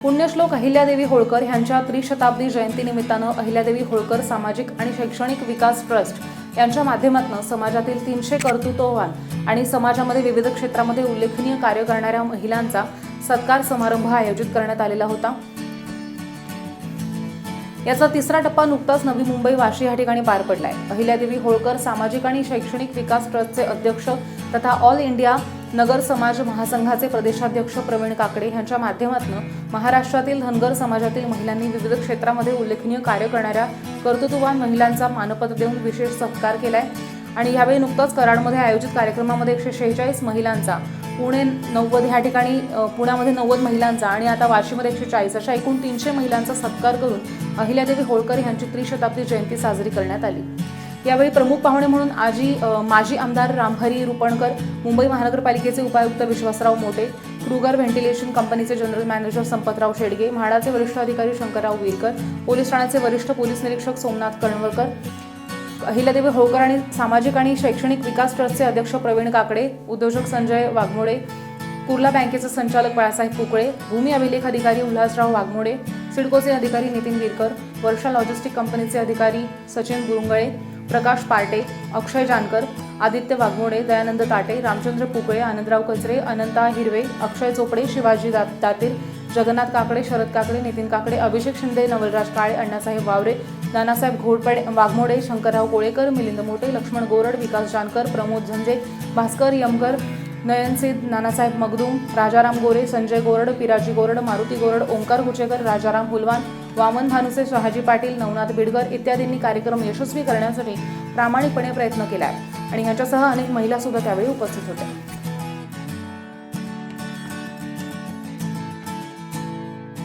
पुण्यश्लोक अहिल्यादेवी होळकर यांच्या त्रिशताब्दी जयंतीनिमित्तानं अहिल्यादेवी होळकर सामाजिक आणि शैक्षणिक विकास ट्रस्ट यांच्या माध्यमातून समाजातील तीनशे कर्तृत्ववान आणि समाजामध्ये विविध क्षेत्रामध्ये उल्लेखनीय कार्य करणाऱ्या महिलांचा सत्कार समारंभ आयोजित करण्यात आलेला होता. याचा तिसरा टप्पा नुकताच नवी मुंबई वाशी या ठिकाणी पार पडलाय. अहिल्यादेवी होळकर सामाजिक आणि शैक्षणिक विकास ट्रस्टचे अध्यक्ष तथा ऑल इंडिया नगर समाज महासंघाचे प्रदेशाध्यक्ष प्रवीण काकडे यांच्या माध्यमातून महाराष्ट्रातील धनगर समाजातील महिलांनी विविध क्षेत्रामध्ये उल्लेखनीय कार्य करणाऱ्या कर्तृत्ववान महिलांचा मानपत्र देऊन विशेष सत्कार केलाय. आणि यावेळी नुकताच कराडमध्ये आयोजित कार्यक्रमामध्ये एकशे शेहेचाळीस महिलांचा पुणे नव्वद ह्या ठिकाणी पुण्यामध्ये नव्वद महिलांचा आणि आता वाशीमध्ये एकशे चाळीस अशा एकूण तीनशे महिलांचा सत्कार करून अहिल्यादेवी होळकर यांची त्रिशताब्दी जयंती साजरी करण्यात आली. यावेळी प्रमुख पाहुणे म्हणून आजी माजी आमदार रामहरी रुपणकर मुंबई महानगरपालिकेचे उपायुक्त विश्वासराव मोटे क्रुगर व्हेंटिलेशन कंपनीचे जनरल मॅनेजर संपतराव शेडगे म्हाडाचे वरिष्ठ अधिकारी शंकरराव वीरकर पोलीस ठाण्याचे वरिष्ठ पोलीस निरीक्षक सोमनाथ कणवरकर अहिल्यादेवी होळकर आणि सामाजिक आणि शैक्षणिक विकास ट्रस्टचे अध्यक्ष प्रवीण काकडे उद्योजक संजय वाघमोडे कुर्ला बँकेचे संचालक बाळासाहेब कुकळे भूमी अभिलेख अधिकारी उल्हासराव वाघमोडे सिडकोचे अधिकारी नितीन गिरकर वर्षा लॉजिस्टिक कंपनीचे अधिकारी सचिन गुरुंगळे प्रकाश पार्टे अक्षय जानकर आदित्य वाघमोडे दयानंद ताटे रामचंद्र पुकळे आनंदराव कचरे अनंता हिरवे अक्षय चोपडे शिवाजी दा- दातील जगन्नाथ काकडे शरद काकडे नितीन काकडे अभिषेक शिंदे नवलराज काळे अण्णासाहेब वावरे नानासाहेब घोडपडे वाघमोडे शंकरराव कोळेकर मिलिंद मोटे लक्ष्मण गोरड विकास जानकर प्रमोद झंजे भास्कर यमकर नयनसिद नानासाहेब मगदूम राजाराम गोरे संजय गोरड पिराजी गोरड मारुती गोरड ओंकार कुचेकर राजाराम हुलवान वामन भानुसे शहाजी पाटील नवनाथ बिडगर इत्यादींनी कार्यक्रम यशस्वी करण्यासाठी प्रामाणिकपणे प्रयत्न केला आहे आणि ह्याच्यासह अनेक महिला सुद्धा त्यावेळी उपस्थित होत्या.